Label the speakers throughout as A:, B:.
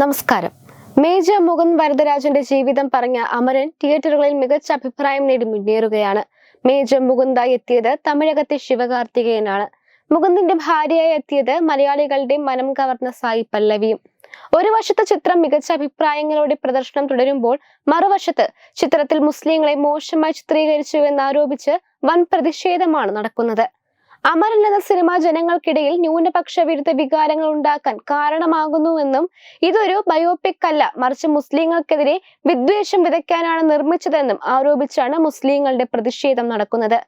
A: നമസ്കാരം. മേജർ മുകുന്ദ് വരദരാജന്റെ ജീവിതം പറഞ്ഞ അമരൻ തിയേറ്ററുകളിൽ മികച്ച അഭിപ്രായം നേടി മുന്നേറുകയാണ്. മേജർ മുകുന്ദായി എത്തിയത് തമിഴകത്തെ ശിവകാർത്തികേയനാണ്. മുകുന്ദിന്റെ ഭാര്യയായി എത്തിയത് മലയാളികളുടെ മനം കവർന്ന സായി പല്ലവിയും. ഒരു വശത്ത് ചിത്രം മികച്ച അഭിപ്രായങ്ങളോടെ പ്രദർശനം തുടരുമ്പോൾ മറുവശത്ത് ചിത്രത്തിൽ മുസ്ലിങ്ങളെ മോശമായി ചിത്രീകരിച്ചു എന്നാരോപിച്ച് വൻ പ്രതിഷേധമാണ് നടക്കുന്നത്. അമരൻ എന്ന സിനിമ ജനങ്ങൾക്കിടയിൽ ന്യൂനപക്ഷ വിരുദ്ധ വികാരങ്ങൾ ഉണ്ടാക്കാൻ കാരണമാകുന്നുവെന്നും ഇതൊരു ബയോപിക് അല്ല. മറിച്ച് മുസ്ലിങ്ങൾക്കെതിരെ വിദ്വേഷം വിതയ്ക്കാനാണ് നിർമ്മിച്ചതെന്നും ആരോപിച്ചാണ് മുസ്ലിങ്ങളുടെ പ്രതിഷേധം നടക്കുന്നത്.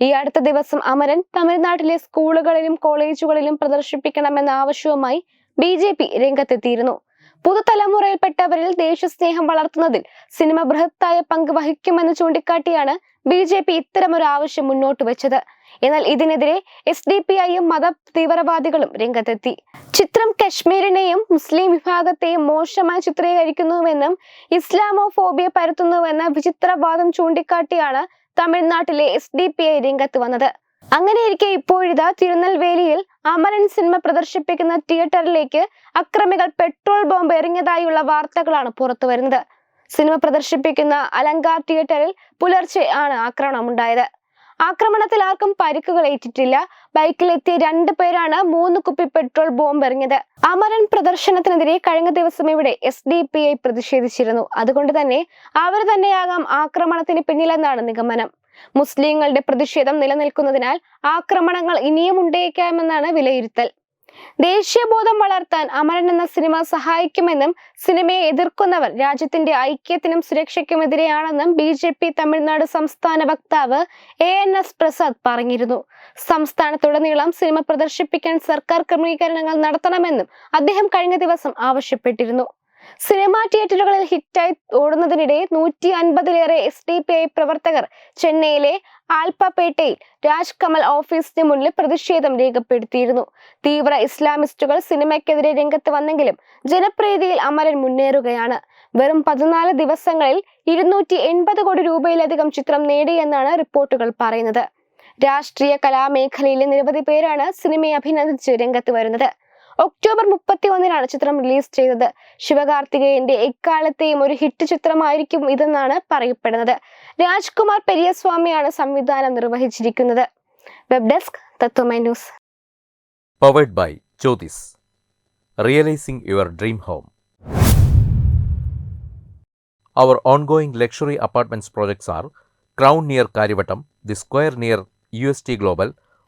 A: ഈ അടുത്ത ദിവസം അമരൻ തമിഴ്നാട്ടിലെ സ്കൂളുകളിലും കോളേജുകളിലും പ്രദർശിപ്പിക്കണമെന്ന ആവശ്യവുമായി ബി ജെ പി രംഗത്തെത്തിയിരുന്നു. പുതുതലമുറയിൽപ്പെട്ടവരിൽ ദേശസ്നേഹം വളർത്തുന്നതിൽ സിനിമ ബൃഹത്തായ പങ്ക് വഹിക്കുമെന്ന് ചൂണ്ടിക്കാട്ടിയാണ് ബി ജെ പി ഇത്തരമൊരു ആവശ്യം മുന്നോട്ട് വെച്ചത്. എന്നാൽ ഇതിനെതിരെ എസ് ഡി പി ഐയും മത തീവ്രവാദികളും രംഗത്തെത്തി. ചിത്രം കശ്മീരിനെയും മുസ്ലിം വിഭാഗത്തെയും മോശമായി ചിത്രീകരിക്കുന്നുവെന്നും ഇസ്ലാമോഫോബിയ പരത്തുന്നുവെന്ന വിചിത്രവാദം ചൂണ്ടിക്കാട്ടിയാണ് തമിഴ്നാട്ടിലെ എസ് ഡി പി ഐ രംഗത്ത് വന്നത്. അങ്ങനെയിരിക്കെ ഇപ്പോഴിതാ തിരുനെൽവേലിയിൽ അമരൻ സിനിമ പ്രദർശിപ്പിക്കുന്ന തിയേറ്ററിലേക്ക് അക്രമികൾ പെട്രോൾ ബോംബ് എറിഞ്ഞതായുള്ള വാർത്തകളാണ് പുറത്തു വരുന്നത്. സിനിമ പ്രദർശിപ്പിക്കുന്ന അലങ്കാർ തിയേറ്ററിൽ പുലർച്ചെ ആണ് ആക്രമണം ഉണ്ടായത് ആക്രമണത്തിൽ ആർക്കും പരിക്കുകൾ ഏറ്റിട്ടില്ല. ബൈക്കിലെത്തിയ രണ്ടു പേരാണ് മൂന്ന് കുപ്പി പെട്രോൾ ബോംബ് എറിഞ്ഞത്. അമരൻ പ്രദർശനത്തിനെതിരെ കഴിഞ്ഞ ദിവസം ഇവിടെ എസ് ഡി പി ഐ പ്രതിഷേധിച്ചിരുന്നു. അതുകൊണ്ട് തന്നെ അവർ തന്നെയാകാം ആക്രമണത്തിന് പിന്നിലെന്നാണ് നിഗമനം. മുസ്ലിങ്ങളുടെ പ്രതിഷേധം നിലനിൽക്കുന്നതിനാൽ ആക്രമണങ്ങൾ ഇനിയും ഉണ്ടായേക്കാമെന്നാണ് വിലയിരുത്തൽ. ദേശീയബോധം വളർത്താൻ അമരൻ എന്ന സിനിമ സഹായിക്കുമെന്നും സിനിമയെ എതിർക്കുന്നവർ രാജ്യത്തിന്റെ ഐക്യത്തിനും സുരക്ഷയ്ക്കുമെതിരെയാണെന്നും ബി ജെ പി തമിഴ്നാട് സംസ്ഥാന വക്താവ് എ എൻ എസ് പ്രസാദ് പറഞ്ഞിരുന്നു. സംസ്ഥാനത്തുടനീളം സിനിമ പ്രദർശിപ്പിക്കാൻ സർക്കാർ ക്രമീകരണങ്ങൾ നടത്തണമെന്നും അദ്ദേഹം കഴിഞ്ഞ ദിവസം ആവശ്യപ്പെട്ടിരുന്നു. സിനിമാ തിയേറ്ററുകളിൽ ഹിറ്റായി ഓടുന്നതിനിടെ നൂറ്റി അൻപതിലേറെ എസ് ഡി പി ഐ പ്രവർത്തകർ ചെന്നൈയിലെ ആൽപ്പപേട്ടയിൽ രാജ് കമൽ ഓഫീസിന് മുന്നിൽ പ്രതിഷേധം രേഖപ്പെടുത്തിയിരുന്നു. തീവ്ര ഇസ്ലാമിസ്റ്റുകൾ സിനിമയ്ക്കെതിരെ രംഗത്ത് വന്നെങ്കിലും ജനപ്രീതിയിൽ അമരൻ മുന്നേറുകയാണ്. വെറും പതിനാല് ദിവസങ്ങളിൽ ഇരുന്നൂറ്റി എൺപത് കോടി രൂപയിലധികം ചിത്രം നേടിയെന്നാണ് റിപ്പോർട്ടുകൾ പറയുന്നത്. രാഷ്ട്രീയ കലാമേഖലയിലെ നിരവധി പേരാണ് സിനിമയെ അഭിനന്ദിച്ച് രംഗത്ത് വരുന്നത്. ഒക്ടോബർ മുപ്പത്തി ഒന്നിനാണ് ചിത്രം റിലീസ് ചെയ്തത്. ശിവകാർത്തികേയന്റെ എക്കാലത്തെയും ഒരു ഹിറ്റ് ചിത്രമായിരിക്കും ഇതെന്നാണ് പറയപ്പെടുന്നത്. രാജ്കുമാർ പെരിയസ്വാമിയാണ് സംവിധാനം നിർവഹിച്ചിരിക്കുന്നത്. Web desk Tatwamayi news.
B: Powered by Jyothis realising your dream home our ongoing luxury apartments projects are crown near Kariavattom the square near U S T Crown